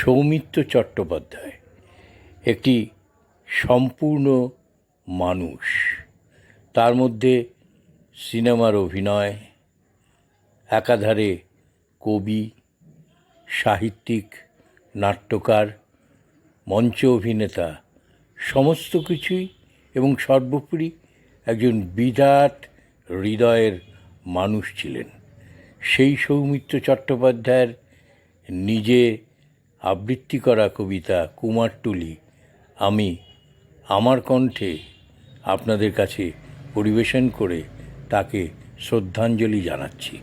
সৌমিত্র চট্টোপাধ্যায়, একটি সম্পূর্ণ মানুষ। তার মধ্যে সিনেমার অভিনয়, একাধারে কবি, সাহিত্যিক, নাট্যকার, মঞ্চ অভিনেতা, সমস্ত কিছুই এবং সর্বোপরি একজন বিরাট হৃদয়ের মানুষ ছিলেন। সেই সৌমিত্র চট্টোপাধ্যায়ের নিজে আবৃত্তি করা কবিতা কুমারটুলি আমি আমার কণ্ঠে আপনাদের কাছে পরিবেশন করে তাকে শ্রদ্ধাঞ্জলি জানাচ্ছি।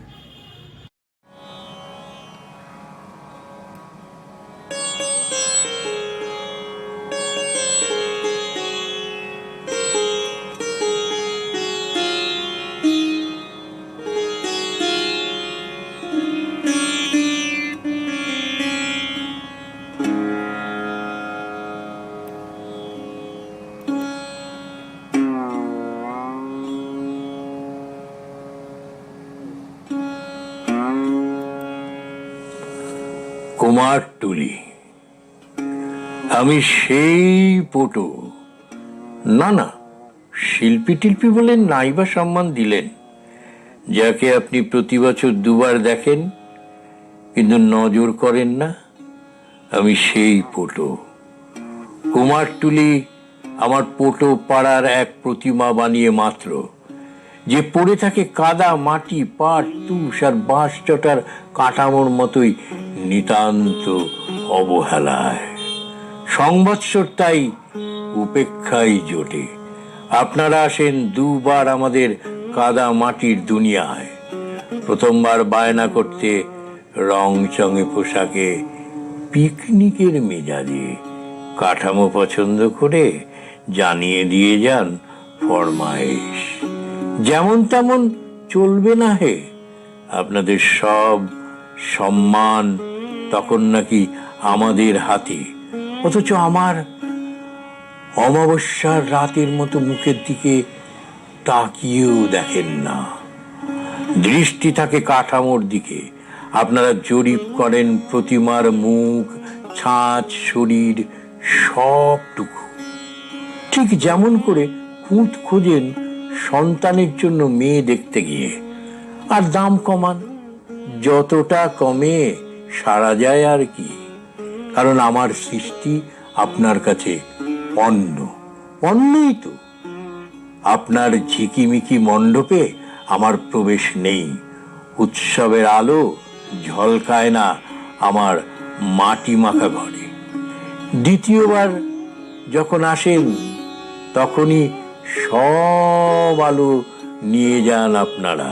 কুমারটুলি আমি সেই পটু। না না শিল্পী টিল্পী বলে নাইবা সম্মান দিলেন। যাকে আপনি প্রতি বছর দুবার দেখেন, কিন্তু নজর করেন না, আমি সেই পোটো। কুমারটুলি আমার পোটো পাড়ার এক প্রতিমা বানিয়ে মাত্র যে পড়ে থাকে কাদা, মাটি, পাট, তুষ আর বাঁশ চটার কাঠামোর মতোই নিতান্ত অবহেলায়। সংবৎসর তাই উপেক্ষাই জোটে। আপনারা আসেন দুবার আমাদের কাদা, মাটির দুনিয়ায়। প্রথমবার বায়না করতে রং চঙে পোশাকে পিকনিকের মেজাজে কাঠামো পছন্দ করে জানিয়ে দিয়ে যান ফরমায়েশ। যেমন তেমন চলবে না হে। আপনাদের সব সম্মান তখন নাকি আমাদের হাতে। অথচ আমার অমাবস্যার রাতের মতো মুখের দিকে তাকিয়েও দেখেন না। দৃষ্টি থাকে কাঠামোর দিকে। আপনারা জরিপ করেন প্রতিমার মুখ, ছাঁচ, শরীর, সবটুকু। ঠিক যেমন করে খুঁত খোঁজেন সন্তানের জন্য মেয়ে দেখতে গিয়ে, আর দাম কমান। যতটা কমে সারা যায় আর কি। কারণ আমার সৃষ্টি আপনার কাছে অন্ন অন্নই তো। আপনার ঝিকিমিকি মণ্ডপে আমার প্রবেশ নেই। উৎসবের আলো ঝলকায় না আমার মাটি মাখা ঘরে। দ্বিতীয়বার যখন আসেন, তখনই সব আলো নিয়ে যান আপনারা।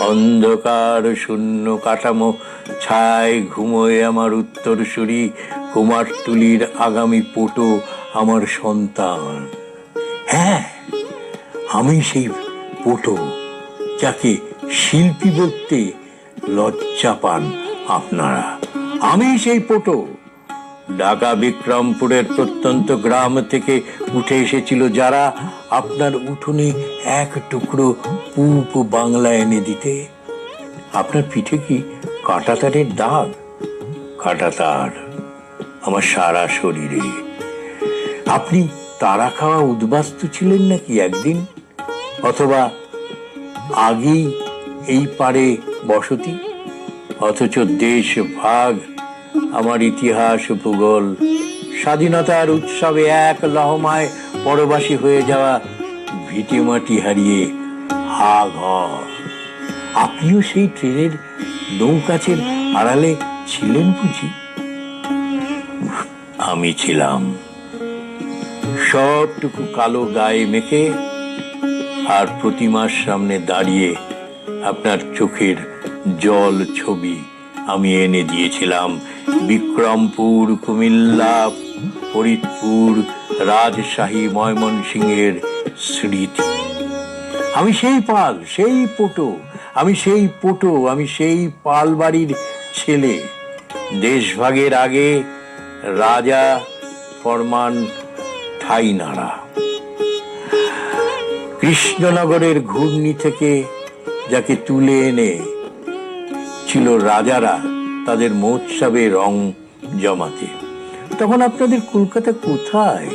অন্ধকার শূন্য কাঠামো ছায় ঘুমোয় আমার উত্তরসূরি কুমারটুলির আগামী পোটো আমার সন্তান। হ্যাঁ আমি সেই পোটো যাকে শিল্পী বলতে লজ্জা পান আপনারা। আমি সেই পোটো। ঢাকা বিক্রমপুরের প্রত্যন্ত গ্রাম থেকে উঠে এসেছিল যারা আপনার উঠোনে এক টুকরো পূপ বাংলা এনে দিতে। আপনার পিঠে কি কাঁটাতারের দাগ? কাঁটাতার আমার সারা শরীরে। আপনি তারা খাওয়া উদ্বাস্তু ছিলেন নাকি একদিন? অথবা আগেই এই পারে বসতি? অথচ দেশ ভাগ আমার ইতিহাস ভূগোল। স্বাধীনতার উৎসবে এক লহমায় পরবাসী হয়ে যাওয়া ভিটেমাটি হারিয়ে হা ঘর আপনিও সেই ট্রেনের নৌকাছের আড়ালে ছিলেন বুঝি? আমি ছিলাম। সবটুকু কালো গায়ে মেখে আর প্রতিমার সামনে দাঁড়িয়ে আপনার চোখের জল ছবি আমি এনে দিয়েছিলাম। বিক্রমপুর, কুমিল্লা, ফরিদপুর, রাজশাহী, ময়মনসিংহের স্মৃতি। আমি সেই পাল, সেই পোটো, আমি সেই পোটো, আমি সেই পাল বাড়ির ছেলে। দেশভাগের আগে রাজা ফরমান ঠাই নাড়া কৃষ্ণনগরের ঘূর্ণি থেকে যাকে তুলে এনে ছিল রাজারা তাদের মহোৎসবে রং জমাতে। তখন আপনাদের কলকাতা কোথায়?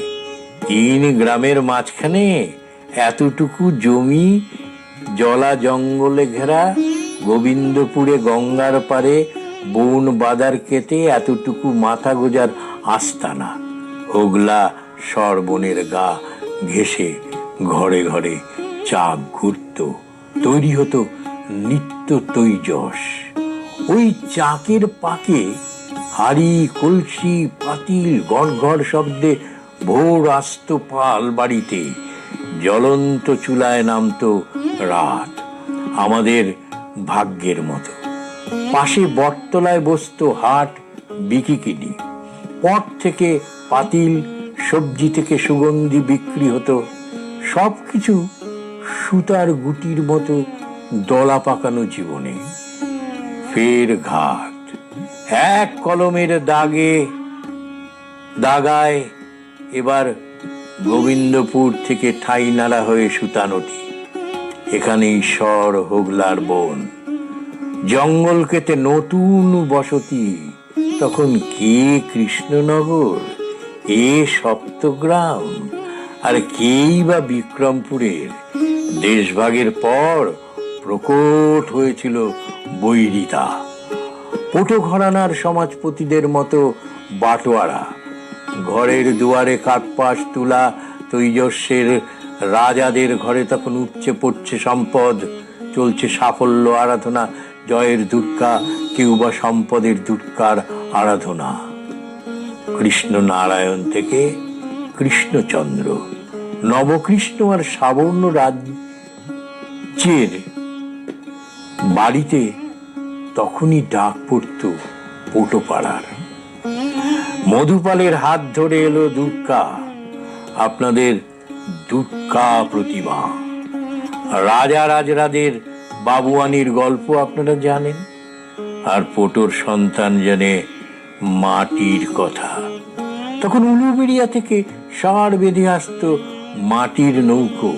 তিন গ্রামের মাঝখানে এতটুকু জমি, জলা জঙ্গলে ঘেরা, গোবিন্দপুরে গঙ্গার পারে বন বাদার কেটে এতটুকু মাথা গোজার আস্তানা। হোগলা সরবনের গা ঘেসে ঘরে ঘরে চাক ঘুরত। তৈরি হতো নিত্য তৈজস। ওই চাকের পাকে হাড়ি, কলসি, পাতিল গড় শব্দে ভোর আস্ত পাল বাড়িতে জ্বলন্ত চুলায় নামতো রাত, আমাদের ভাগ্যের মতো। পাশে বটতলায় বসতো হাট বিকিকিনি পট থেকে পাতিল, সবজি থেকে সুগন্ধি বিক্রি হতো। সবকিছু সুতার গুটির মতো দলা পাকানো জীবনে। ফের ঘাট। এক কলমের দাগে, দাগায় এবার গোবিন্দপুর থেকে ঠাই নাড়া হয়ে সুতানটি এখানেই স্বর হোগলার বন। জঙ্গল কেটে নতুন বসতি। তখন কে কৃষ্ণনগর? এ সপ্তগ্রাম। আর কেই বা বিক্রমপুরের? দেশভাগের পর প্রকট হয়েছিল বৈরিতা। পটো ঘরানার সমাজপতিদের মতো বাটোয়ারা। ঘরের দুয়ারে কাকপাশ তুলা তৈজস্বের রাজাদের ঘরে তখন উপচে পড়ছে সম্পদ, চলছে সাফল্য আরাধনা, জয়ের দুর্গা কেউ বা সম্পদের দুর্গার আরাধনা। কৃষ্ণ নারায়ণ থেকে কৃষ্ণচন্দ্র, নবকৃষ্ণ আর সাবর্ণ রাজ্যের বাড়িতে তখনই ডাক পড়ত পোটোপাড়ার। মধুপালের হাত ধরে এলো দুর্গা, আপনাদের দুর্গা প্রতিমা। রাজা রাজরাদের বাবুয়ানির গল্প আপনারা জানেন? আর পোটোর সন্তান জানে মাটির কথা। তখন উলুবেড়িয়া থেকে সার বেঁধে আসতো মাটির নৌকো,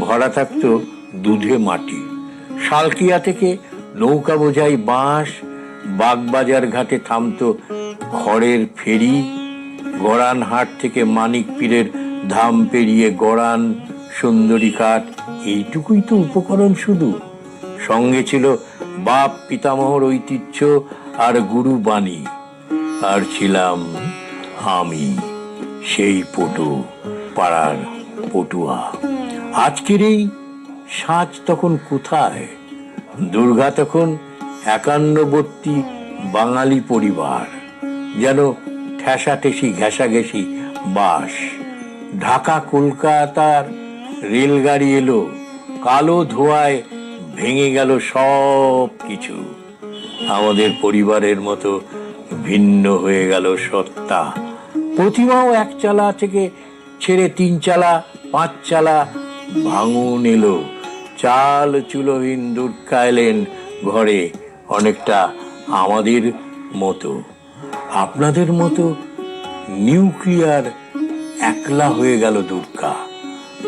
ভরা থাকতো দুধে মাটি। শালকিয়া থেকে নৌকা বোঝাই বাঁশ, বাগবাজার ঘাটে থামতো খড়ের ফেরি, গড়ান হাট থেকে মানিক পীরের ধাম পেরিয়ে গড়ান, সুন্দরী কাঠ এইটুকুই তো উপকরণ শুধু। সঙ্গে ছিল বাপ, পিতামহর ঐতিহ্য আর গুরু বাণী। আর ছিলাম আমি সেই পটু, পাড়ার পটুয়া। আজকের এই সাজ তখন কোথায়? দুর্গা তখন একান্নবর্তী বাঙালি পরিবার, যেন ঠেসাঠেসি ঘেঁষাঘেঁষি বাস। ঢাকা, কলকাতার রেলগাড়ি এলো, কালো ধোঁয়ায় ভেঙে গেল সব কিছু আমাদের পরিবারের মতো ভিন্ন হয়ে গেল সত্তা। প্রতিমাও এক চালা থেকে ছেড়ে তিন চালা, পাঁচ চালা ভাঙন এলো। চাল চুলহীন দুর্গা এলেন ঘরে অনেকটা আমাদের মতো। আপনাদের মতো নিউক্লিয়ার একলা হয়ে গেল দুর্গা।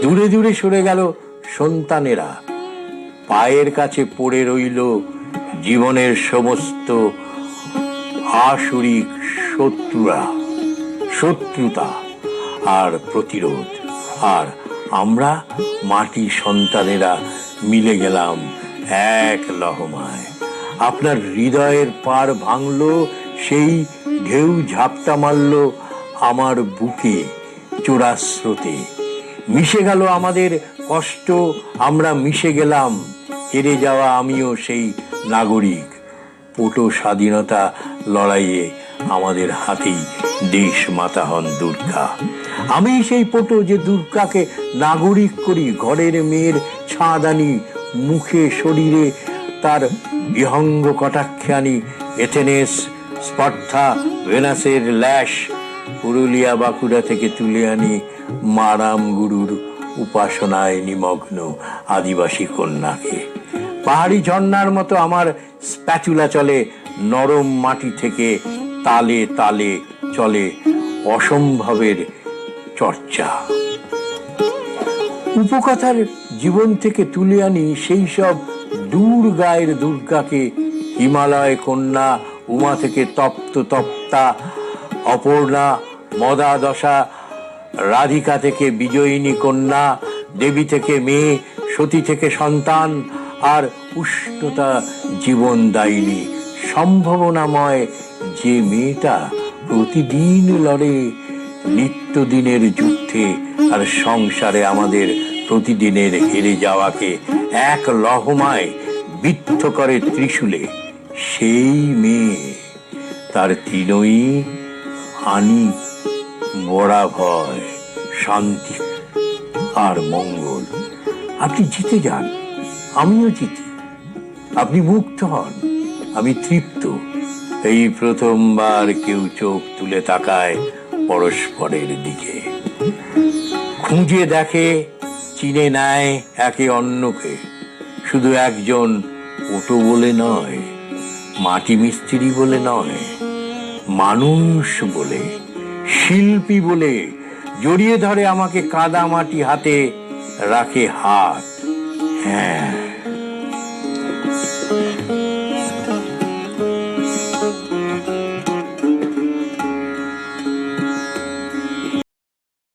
দূরে দূরে সরে গেল সন্তানেরা। পায়ের কাছে পড়ে রইল জীবনের সমস্ত আসরিক শত্রুরা, শত্রুতা আর প্রতিরোধ। আর আমরা মাটি সন্তানেরা মিলে গেলাম এক লহমায়। আপনার হৃদয়ের পার ভাঙলো, সেই ঢেউ ঝাপটা মারল আমার বুকে চোরা স্রোতে মিশে গেল আমাদের কষ্ট, আমরা মিশে গেলাম, হেরে যাওয়া আমিও সেই নাগরিক। পোটো স্বাধীনতা লড়াইয়ে আমাদের হাতেই দেশ মাতা হন দুর্গা। আমি সেই পোটো যে দুর্গাকে নাগরিক করি, ঘরের মেয়ের ছাদানি মুখে শরীরে তার বিহঙ্গ কটাক্ষে আনি এথেনেস স্পর্ধা ভেনাসের ল্যাশ পুরুলিয়া বাঁকুড়া থেকে তুলে আনি মারাম গুরুর উপাসনায় নিমগ্ন আদিবাসী কন্যাকে। পাহাড়ি ঝর্ণার মতো আমার স্প্যাচুলা চলে, নরম মাটি থেকে তালে তালে চলে অসম্ভবের চর্চা। উপকথার জীবন থেকে তুলে আনি সেই সব দূর গায়ের দুর্গাকে হিমালয় কন্যা, উমা থেকে তপ্ত তপ্তা, অপর্ণা মদা দশা রাধিকা থেকে বিজয়িনী কন্যা, দেবী থেকে মেয়ে, সতী থেকে সন্তান আর উষ্ণতা জীবনদায়িনী। সম্ভাবনাময় যে মেয়েটা প্রতিদিন লড়ে, নিত্যদিনের যুদ্ধে আর সংসারে আমাদের প্রতিদিনের হেরে যাওয়াকে এক লহমায় বিদ্ধ করে ত্রিশূলে, সেই মেয়ে তার তিনই হানি বড়া ভয় শান্তি আর মঙ্গল। আপনি জিতে যান, আমিও জিতি। আপনি মুক্ত হন, আমি তৃপ্ত। এই প্রথমবার কেউ চোখ তুলে তাকায় পরস্পরের দিকে। খুঁজে দেখে, চিনে নেয় একে অন্যকে। শুধু একজন ওটো বলে নয়, মাটি মিস্ত্রি বলে নয়, মানুষ বলে, শিল্পী বলে, জড়িয়ে ধরে আমাকে কাদা মাটি হাতে রাখে হাত। হ্যাঁ